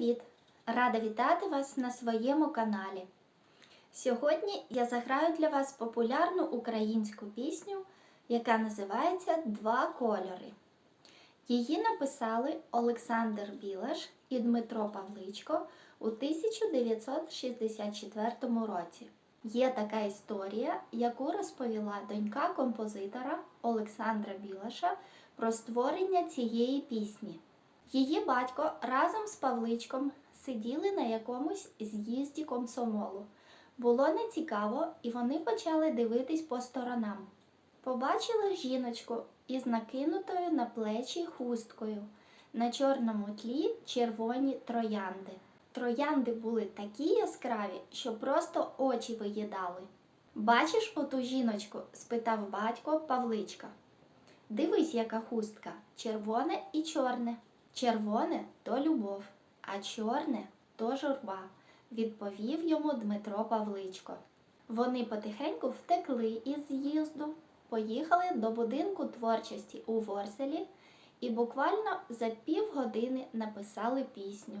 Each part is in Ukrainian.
привіт! Рада вітати вас на своєму каналі. Сьогодні я заграю для вас популярну українську пісню, яка називається Два кольори. Її написали Олександр Білаш і Дмитро Павличко у 1964 році. Є така історія, яку розповіла донька композитора Олександра Білаша про створення цієї пісні. Її батько разом з Павличком сиділи на якомусь з'їзді комсомолу. Було нецікаво, і вони почали дивитись по сторонам. Побачили жіночку із накинутою на плечі хусткою. На чорному тлі червоні троянди. Троянди були такі яскраві, що просто очі виїдали. Бачиш оту жіночку? спитав батько Павличка. Дивись, яка хустка червоне і чорне. Червоне то любов, а чорне то журба, відповів йому Дмитро Павличко. Вони потихеньку втекли із з'їзду, поїхали до будинку творчості у Ворселі і буквально за півгодини написали пісню.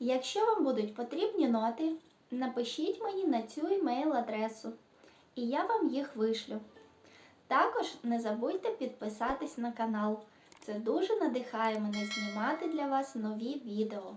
Якщо вам будуть потрібні ноти, напишіть мені на цю емейл-адресу, і я вам їх вишлю. Також не забудьте підписатись на канал. Це дуже надихає мене знімати для вас нові відео.